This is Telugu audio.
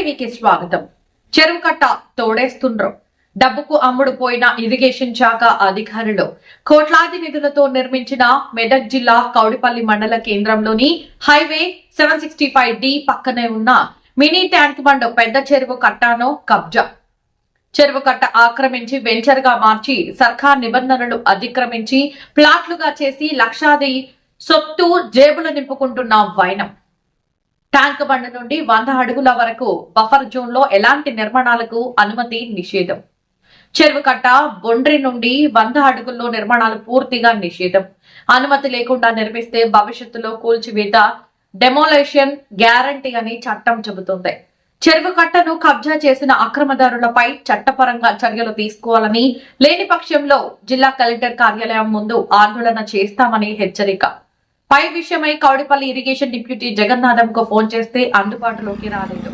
టీవీకి స్వాగతం. చెరువు కట్ట తోడేస్తుండ్రు. డబ్బుకు అమ్ముడు పోయిన ఇరిగేషన్ శాఖ అధికారులు కోట్లాది నిధులతో నిర్మించిన మెదక్ జిల్లా కౌడిపల్లి మండల కేంద్రంలోని highway seven sixty five D పక్కనే ఉన్న మినీ ట్యాంక్ బండ్ పెద్ద చెరువు కట్టాను కబ్జా. చెరువు కట్ట ఆక్రమించి వెంచర్గా మార్చి సర్కార్ నిబంధనలు అతిక్రమించి ప్లాట్లుగా చేసి లక్షాది సొత్తు జేబులు నింపుకుంటున్న వైనం. ట్యాంక్ బండ్ నుండి వంద అడుగుల వరకు బఫర్ జోన్లో ఎలాంటి నిర్మాణాలకు అనుమతి నిషేధం? చెరువు కట్ట బొండ్రి నుండి వంద అడుగుల్లో నిర్మాణాలు పూర్తిగా నిషేధం. అనుమతి లేకుండా నిర్మిస్తే భవిష్యత్తులో కూల్చివేత డెమోలేషన్ గ్యారంటీ అని చట్టం చెబుతుంది. చెరువు కట్టను కబ్జా చేసిన అక్రమదారులపై చట్టపరంగా చర్యలు తీసుకోవాలని లేని పక్షంలో జిల్లా కలెక్టర్ కార్యాలయం ముందు ఆందోళన చేస్తామని హెచ్చరిక. పై విషయమై కౌడిపల్లి ఇరిగేషన్ డిప్యూటీ జగన్నాథంకు ఫోన్ చేస్తే అందుబాటులోకి రాలేదు.